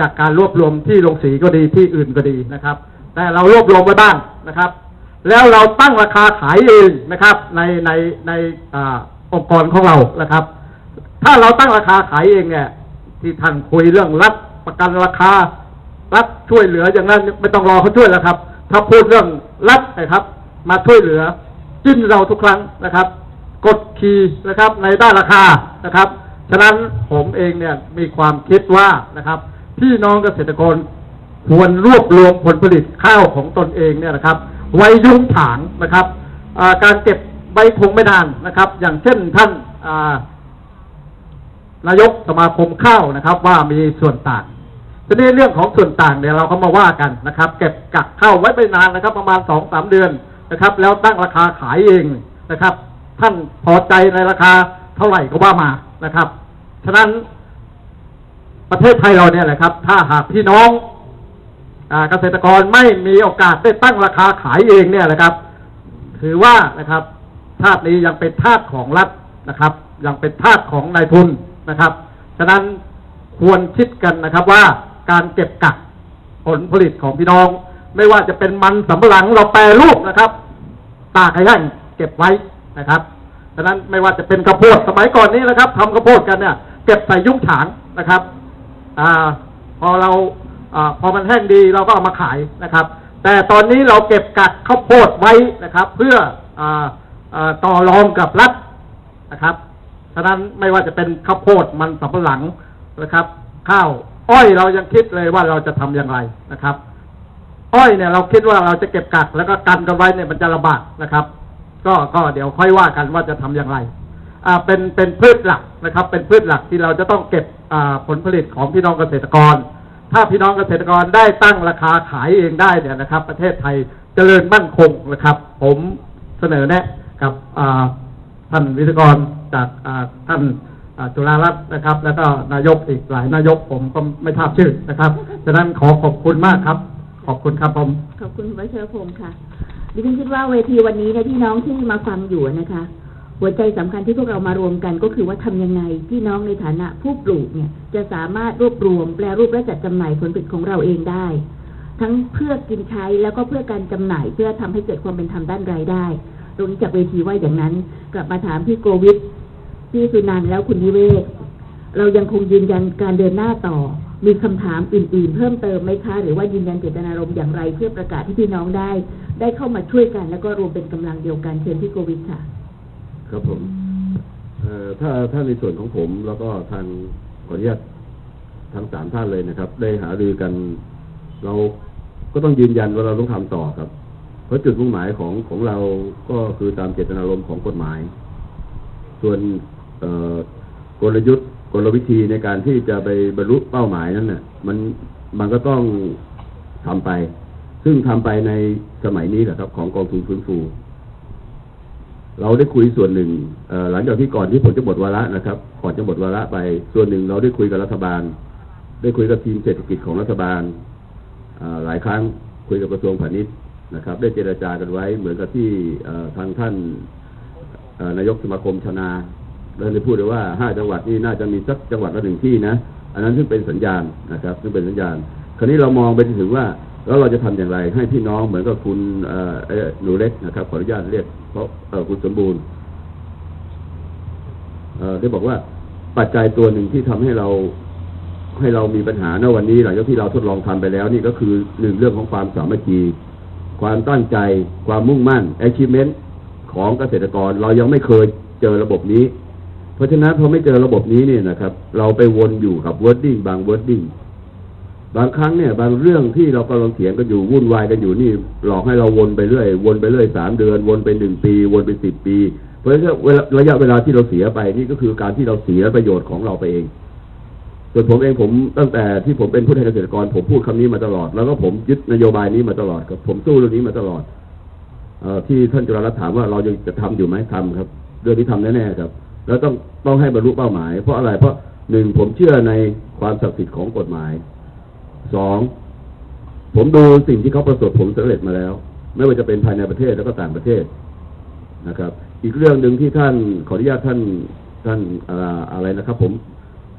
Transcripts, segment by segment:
จากการรวบรวมที่โรงสีก็ดีที่อื่นก็ดีนะครับ แต่เรารวบรวมไว้บ้างนะครับ แล้วเราตั้งราคาขายเองนะครับ ในในในอองค์กรของเรานะครับ ถ้าเราตั้งราคาขายเองเนี่ยที่ท่านคุยเรื่องรัฐประกันราคารัฐช่วยเหลืออย่างนั้นไม่ต้องรอเขาช่วยแล้วครับ ถ้าพูดเรื่องรัฐนะครับ มาช่วยเหลือจิ้นเราทุกครั้งนะครับ กดขี่นะครับในด้านราคานะครับ ฉะนั้นผมเองเนี่ยมีความคิดว่านะครับ พี่น้องเกษตรกรควรรวบรวมผลผลิตข้าวของตนเองเนี่ยนะครับ ไว้ยุ้งฉางนะครับการเก็บใบคงไม่นานนะครับ อย่างเช่นท่านนายกสมาคมข้าวนะครับ ว่ามีส่วนต่างทีนี้เรื่องของส่วนต่างเนี่ยเราก็มาว่ากันนะครับ เก็บกักข้าวไว้ไม่นานนะครับ ประมาณสองสามเดือนนะครับ แล้วตั้งราคาขายเองนะครับ ท่านพอใจในราคาเท่าไหร่ก็ว่ามานะครับ ฉะนั้น ประเทศไทยเราเนี่ยแหละครับ ถ้าหากพี่น้องอเกษตรกรไม่มีโอกาสได้ตั้งราคาขายเองเนี่ยนะครับ ถือว่านะครับชาตินี้ยังเป็นทาสของรัฐนะครับ ยังเป็นทาสของนายทุนนะครับ ฉะนั้นควรคิดกันนะครับว่าการเก็บกักผลผลิตของพี่น้อง ไม่ว่าจะเป็นมันสำปะหลังเราแปรรูปนะครับ ตากให้แห้งเก็บไว้นะครับฉะนั้นไม่ว่าจะเป็นข้าวโพดสมัยก่อนนี้นะครับทำข้าวโพดกันเนี่ย เก็บใส่ยุ้งฉางนะครับ อ่า พอเราอาพอมันแห้งดีเราก็เอามาขายนะครับ แต่ตอนนี้เราเก็บกักข้าวโพดไว้นะครับ เพื่ออาอาต่อรองกับรัฐนะครับฉะนั้นไม่ว่าจะเป็นข้าวโพดมันสำปะหลังนะครับ ข้าวอ้อยเรายังคิดเลยว่าเราจะทำอย่างไรนะครับ อ้อยเนี่ยเราคิดว่าเราจะเก็บกักแล้วก็กันกันไว้เนี่ยมันจะลำบากนะครับ ก็ก็เดี๋ยวค่อยว่ากันว่าจะทำอย่างไร อ่าเป็นเป็นพืชหลักนะครับ เป็นพืชหลักที่เราจะต้องเก็บ ผลผลิตของพี่น้องเกษตรกร ถ้าพี่น้องเกษตรกรได้ตั้งราคาขายเองได้เนี่ยนะครับ ประเทศไทยเจริญมั่นคงนะครับ ผมเสนอแนะกับท่านวิศกรจากท่านจุฬารัตน์นะครับ แล้วก็นายกอีกหลายนายกผมก็ไม่ทราบชื่อนะครับฉะนั้นขอขอบคุณมากครับ ขอบคุณครับผมขอบคุณคุณวัชรพงศ์ค่ะดิฉันคิดว่าเวทีวันนี้เนี่ยพี่น้องที่มาฟังอยู่นะคะ หัวใจสำคัญที่พวกเรามารวมกันก็คือว่าทำยังไงพี่น้องในฐานะผู้ปลูกเนี่ยจะสามารถรวบรวมแปลรูปและจัดจำหน่ายผลผลิตของเราเองได้ ทั้งเพื่อกินใช้แล้วก็เพื่อการจำหน่ายเพื่อทำให้เกิดความเป็นธรรมด้านรายได้ตรงนี้จากเวทีว่าอย่างนั้น กลับมาถามพี่โกวิทพี่สุนันแล้วคุณนิเวศ เรายังคงยืนยันการเดินหน้าต่อ มีคำถามอื่น ๆ เพิ่มเติมไหมคะ หรือว่ายืนยันเจตนารมณ์อย่างไรเพื่อประกาศให้พี่น้องได้ ได้เข้ามาช่วยกัน แล้วก็รวมเป็นกำลังเดียวกันเชิญพี่โกวิทค่ะ ครับผมถ้าถ้าในส่วนของผมแล้วก็ทางขออนุญาตทั้งสามท่านเลยนะครับ ได้หารือกัน เราก็ต้องยืนยันว่าเราต้องทำต่อครับ เพราะจุดมุ่งหมายของของเราก็คือตามเจตนารมณ์ของกฎหมาย ส่วนกลยุทธ์กลวิธีในการที่จะไปบรรลุเป้าหมายนั้นน่ะ มันมันก็ต้องทำไป ซึ่งทำไปในสมัยนี้แหละครับ ของกองทุนฟื้นฟู เราได้คุยส่วนหนึ่งหลังจากที่ก่อนที่ผมจะหมดวาระนะครับ ก่อนจะหมดวาระไป ส่วนหนึ่งเราได้คุยกับรัฐบาล ได้คุยกับทีมเศรษฐกิจของรัฐบาลหลายครั้งคุยกับกระทรวงพาณิชย์นะครับ ได้เจรจากันไว้เหมือนกับที่ทางท่านนายกสมาคมชนาเราได้พูดไว้ว่าห้าจังหวัดนี้น่าจะมีสักจังหวัดละหนึ่งที่นะ อันนั้นซึ่งเป็นสัญญาณนะครับ ซึ่งเป็นสัญญาณ คราวนี้เรามองไปถึงว่า แล้วเราจะทำอย่างไรให้พี่น้องเหมือนกับคุณหนูเล็กนะครับขออนุญาตเรียกเพราะคุณสมบูรณ์ได้บอกว่าปัจจัยตัวหนึ่งที่ทำให้เราให้เรามีปัญหาในวันนี้หลังจากที่เราทดลองทำไปแล้ว นี่ก็คือหนึ่งเรื่องของความสามัคคีความตั้งใจ ความมุ่งมั่น achievement ของเกษตรกรเรายังไม่เคยเจอระบบนี้ เพราะฉะนั้นพอไม่เจอระบบนี้เนี่ยนะครับ เราไปวนอยู่กับ wording บาง wording บางครั้งเนี่ย บางเรื่องที่เรากำลังเถียงกันอยู่วุ่นวายกันอยู่นี่หลอกให้เราวนไปเรื่อย วนไปเรื่อยสามเดือน วนไปหนึ่งปี วนไปสิบปี เพราะฉะนั้นระยะเวลาที่เราเสียไปนี่ก็คือการที่เราเสียประโยชน์ของเราไปเองส่วนผมเองผมตั้งแต่ที่ผมเป็นผู้แทนเกษตรกรผมพูดคำนี้มาตลอด แล้วก็ผมยึดนโยบายนี้มาตลอดครับผมสู้เรื่องนี้มาตลอดเออที่ท่านจุฬารัตน์ถามว่าเรายังจะทำอยู่ไหมทำครับ เรื่องนี้ทำแน่ๆครับ แล้วต้องต้องให้บรรลุเป้าหมาย เพราะอะไรเพราะหนึ่งผมเชื่อในความศักดิ์สิทธิ์ของกฎหมาย สองผมดูสิ่งที่เขาประสบผลสำเร็จมาแล้ว ไม่ว่าจะเป็นภายในประเทศแล้วก็ต่างประเทศนะครับ อีกเรื่องหนึ่งที่ท่านขออนุญาตท่านท่านอะไรนะครับ ผม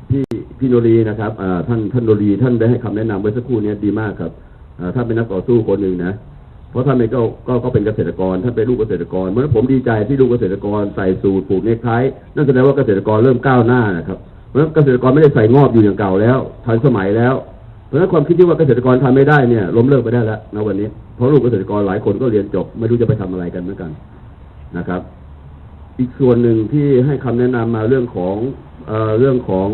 พี่พี่โนรีนะครับท่านท่านโนรีท่านได้ให้คำแนะนำไว้สักครู่นี้ดีมากครับท่านเป็นนักต่อสู้คนหนึ่งนะเพราะท่านเองก็ก็ก็เป็นเกษตรกรท่านเป็นลูกเกษตรกรเพราะฉะนั้นผมดีใจที่ลูกเกษตรกรใส่สูทผูกเนคไทนั่นแสดงว่าเกษตรกรเริ่มก้าวหน้านะครับเพราะเกษตรกรไม่ได้ใส่งอบอยู่อย่างเก่าแล้วทันสมัยแล้ว เพราะฉะนั้นความคิดที่ว่าเกษตรกรทำไม่ได้เนี่ยล้มเลิกไปได้แล้วณวันนี้เพราะลูกเกษตรกรหลายคนก็เรียนจบ ไม่รู้จะไปทำอะไรกันเหมือนกันนะครับ อีกส่วนหนึ่งที่ให้คำแนะนำมาเรื่องของเอ่อเรื่องของ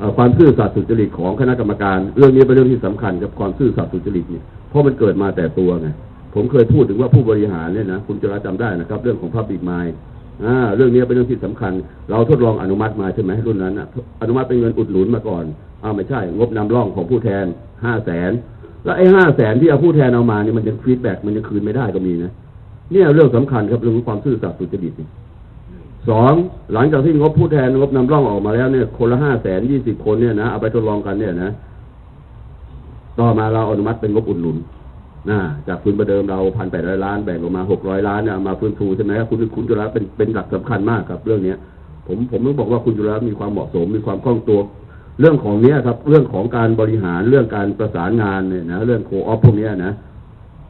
อความซื่อสัตย์สุจริตของคณะกรรมการ เรื่องนี้เป็นเรื่องที่สำคัญกับความซื่อสัตย์สุจริตเนี่ยเพราะมันเกิดมาแต่ตัวไงผมเคยพูดถึงว่าผู้บริหารเนี่ยนะคุณจะจำได้นะครับ เรื่องของ Public Mind อ่าเรื่องนี้เป็นเรื่องที่สำคัญ เราทดลองอนุมัติมาใช่ไหมรุ่นนั้นนะอนุมัติเป็นเงินอุดหนุนมาก่อนอ้าวไม่ใช่ งบนำร่องของผู้แทนห้าแสนแล้วไอ้ห้าแสนที่เอาผู้แทนเอามาเนี่ยมันยังฟีดแบ็กมันยังคืนไม่ได้ก็มีนะเนี่ยเรื่องสำคัญครับเรื่องความซื่อสัตย์สุจริตนี่สองหลังจากที่งบผู้แทนงบนำร่องออกมาแล้วเนี่ย คนละห้าแสนยี่สิบคนเนี่ยนะเอาไปทดลองกันเนี่ยนะ ต่อมาเราอนุมัติเป็นงบอุดหนุน นะจากทุนประเดิมเราพันแปดร้อยล้านแบ่งออกมาหกร้อยล้านเนี่ยมาฟื้นฟูใช่ไหมครับคุณคุณจุลาเป็นเป็นหลักสำคัญมากครับ เรื่องเนี้ย ผมผมต้องบอกว่าคุณจุลามีความเหมาะสมมีความคล่องตัว เรื่องของเนี้ยครับ เรื่องของการบริหารเรื่องการประสานงานเนี่ยนะเรื่องโคออฟพวกเนี้ยนะ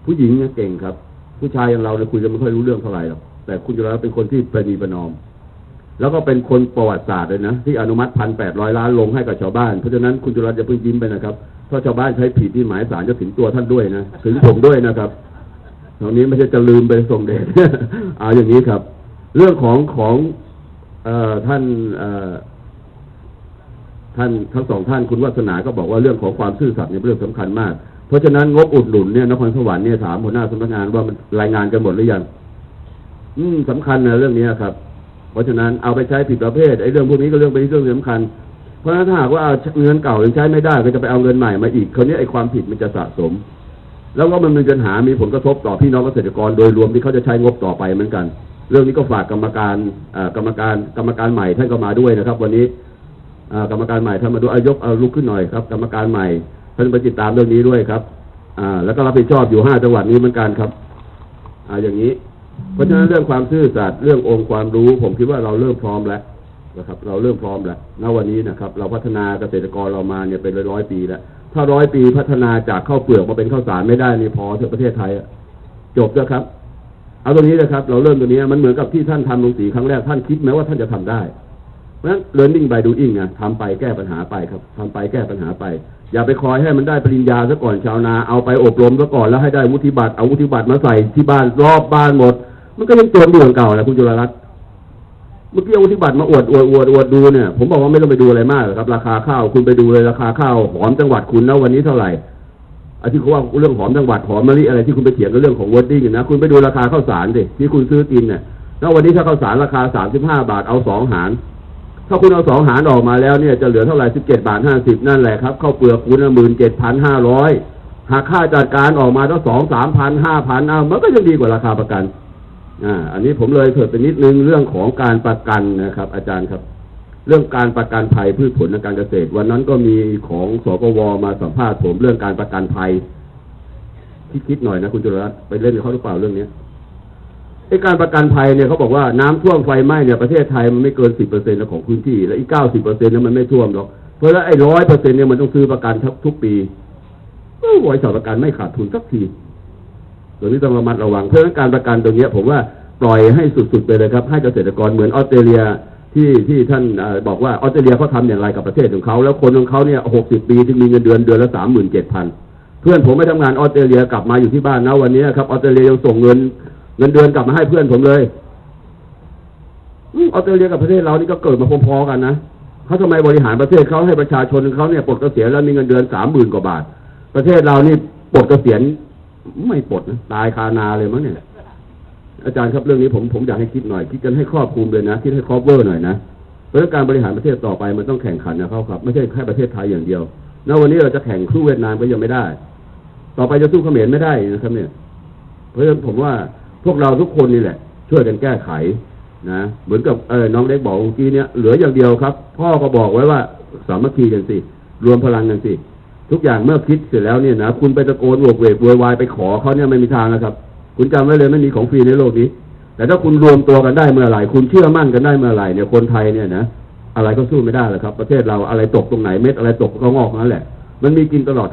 ผู้หญิงเนี่ยเก่งครับ ผู้ชายอย่างเราเนี่ยคุยกันไม่ค่อยรู้เรื่องเท่าไหร่หรอกแต่คุณจุลาเป็นคนที่ประนีประนอม แล้วก็เป็นคนประวัติศาสตร์เลยนะที่อนุมัติพันแปดร้อยล้านลงให้กับชาวบ้านเพราะฉะนั้นคุณจุลาจะเพิ่งยิ้มไปนะครับ ถ้าชาวบ้านใช้ผิดที่หมายสารจะถึงตัวท่านด้วยนะถึงผมด้วยนะครับตรงนี้ไม่ใช่จะลืมไปส่งเดชเอาอย่างนี้ครับ เรื่องของของอท่านท่านทั้งสองท่านคุณวัฒนาก็บอกว่าเรื่องของความซื่อสัตย์เนี่ยเป็นเรื่องสำคัญมาก เพราะฉะนั้นงบอุดหนุนเนี่ยนครสวรรค์เนี่ยถามหัวหน้าสำนักงานว่ามันรายงานกันหมดหรือยังอืมสำคัญนะเรื่องนี้ครับ เพราะฉะนั้นเอาไปใช้ผิดประเภทไอ้เรื่องพวกนี้ก็เรื่องเป็นเรื่องสำคัญ ราะฉะนั้นถ้าหากว่าเอาเงินเก่ายังใช้ไม่ได้ก็จะไปเอาเงินใหม่มาอีกคราวนี้ไอ้ความผิดมันจะสะสม แล้วก็มันมีปัญหามีผลกระทบต่อพี่น้องเกษตรกรโดยรวมที่เขาจะใช้งบต่อไปเหมือนกัน เรื่องนี้ก็ฝากกรรมการอ่อกรรมการกรรมการใหม่ท่านก็มาด้วยนะครับ วันนี้อ่ากรรมการใหม่ท่านมาดูอายกเอาลุกขึ้นหน่อยครับ กรรมการใหม่ท่านไปติดตามเรื่องนี้ด้วยครับอ่าแล้วก็รับผิดชอบอยู่ห้าจังหวัดนี้เหมือนกันครับอ่าอย่างนี้ เพราะฉะนั้นเรื่องความซื่อสัตย์เรื่ององค์ความรู้ ผมคิดว่าเราเริ่มพร้อมแล้ว นะครับเราเริ่มพร้อมแล้วณวันนี้นะครับเราพัฒนาเกษตรกรเรามาเนี่ยเป็นร้อยร้อยปีแล้ว ถ้าร้อยปีพัฒนาจากข้าวเปลือกมาเป็นข้าวสารไม่ได้นี่พอเถอะประเทศไทยอะจบแล้วครับ เอาตรงนี้นะครับ เราเริ่มตรงนี้มันเหมือนกับที่ท่านทำลงสีครั้งแรกท่านคิดไหมว่าท่านจะทำได้เพราะฉะนั้น learning by doing ไงทำไปแก้ปัญหาไปครับทำไปแก้ปัญหาไป อย่าไปคอยให้มันได้ปริญญาซะก่อนชาวนาเอาไปอบรมซะก่อนแล้วให้ได้วุฒิบัตรเอาวุฒิบัตรมาใส่ที่บ้านรอบบ้านหมด มันก็ยังจนอยู่อย่างเก่าแหละคุณจุลรัตน์ มื่อกี้วุฒิบัตรมาอวดอวดอวดอวดดูเนี่ยผมบอกว่าไม่ต้องไปดูอะไรมากหรอกครับ ราคาข้าวคุณไปดูเลยราคาข้าวหอมจังหวัดคุณนะวันนี้เท่าไหร่ไอ้ที่เขาว่าเรื่องหอมจังหวัดหอมมะลิอะไรที่คุณไปเถียงกันเรื่องของวอร์ดิ้งนะคุณไปดูราคาข้าวสารดิที่คุณซื้อกินเนี่ยแล้ววันนี้ถ้าข้าวสารราคาสามสิบห้าบาทเอาสองหาร ถ้าคุณเอาสองหารออกมาแล้วเนี่ยจะเหลือเท่าไหร่สิบเจ็ดบาทห้าสิบนั่นแหละครับข้าวเปลือกคุณหมื่นเจ็ดพันห้าร้อยหากค่าจัดการออกมาตั้งสองสามพันห้าพันเอามันก็ยังดีกว่าราคาประกัน อ่า อันนี้ผมเลยเถิดไปนิดนึงเรื่องของการประกันนะครับ อาจารย์ครับ เรื่องการประกันภัยพืชผลทางการเกษตร วันนั้นก็มีของสกวมาสัมภาษณ์ผมเรื่องการประกันภัยคิดๆหน่อยนะคุณจุลรัตน์ไปเล่นเขาหรือเปล่าเรื่องเนี้ยไอ้การประกันภัยเนี่ยเขาบอกว่าน้ำท่วมไฟไหม้เนี่ยประเทศไทยมันไม่เกินสิบเปอร์เซ็นต์ของพื้นที่ และอีกเก้าสิบเปอร์เซ็นต์นั้นมันไม่ท่วมหรอกเพราะฉะนั้นไอ้ร้อยเปอร์เซ็นต์เนี่ยมันต้องซื้อประกันทุกปีโอ้บริษัทประกันไม่ขาดทุนสักที ตรงนี้ต้องระมัดระวัง เพราะฉะนั้นการประกันตรงนี้ผมว่าปล่อยให้สุดๆไปเลยครับ ให้เกษตรกรเหมือนออสเตรเลียที่ที่ท่านอบอกว่าออสเตรเลียเขาทำอย่างไรกับประเทศของเขา แล้วคนของเขาเนี่ยหกสิบปีถึงมีเงินเดือนเดือนละสามหมื่นเจ็ดพันเพื่อนผมไปทำงานออสเตรเลียกลับมาอยู่ที่บ้านนะวันนี้ครับออสเตรเลียยังส่งเงินเงินเดือนกลับมาให้เพื่อนผมเลยอออสเตรเลียกับประเทศเรานี่ก็เกิดมาพอๆกันนะเขาทำไมบริหารประเทศเขาให้ประชาชนเขาเนี่ยปลดเกษียณแล้วมีเงินเดือนสามหมื่นกว่าบาท ประเทศเรานี่ปลดเกษียณ ไม่ปลดนะตายคานาเลยมั้งเนี่ย อาจารย์ครับเรื่องนี้ผมผมอยากให้คิดหน่อยคิดกันให้ครอบคลุมเลยนะคิดให้ครอบเวอร์หน่อยนะเพราะการบริหารประเทศต่อไปมันต้องแข่งขันนะเขาครับ ไม่ใช่แค่ประเทศไทยอย่างเดียวณวันนี้เราจะแข่งสู้เวียดนามก็ยังไม่ได้ ต่อไปจะสู้เขมรไม่ได้นะครับ เนี่ย เพราะฉะนั้นผมว่าพวกเราทุกคนนี่แหละ ช่วยกันแก้ไขนะเหมือนกับเออน้องเล็กบอกเมื่อกี้เนี่ยเหลืออย่างเดียวครับ พ่อก็บอกไว้ว่าสามัคคีกันสิรวมพลังกันสิ ทุกอย่างเมื่อคิดเสร็จแล้วเนี่ยนะคุณไปตะโกนโวกเวกโวยวายไปขอเขาเนี่ยไม่มีทางนะครับ คุณจำไว้เลยไม่มีของฟรีในโลกนี้ แต่ถ้าคุณรวมตัวกันได้เมื่อไหร่คุณเชื่อมั่นกันได้เมื่อไหร่เนี่ยคนไทยเนี่ยนะอะไรก็สู้ไม่ได้หรอกครับ ประเทศเราอะไรตกตรงไหนเม็ดอะไรตกก็งอกนั่นแหละ มันมีกินตลอด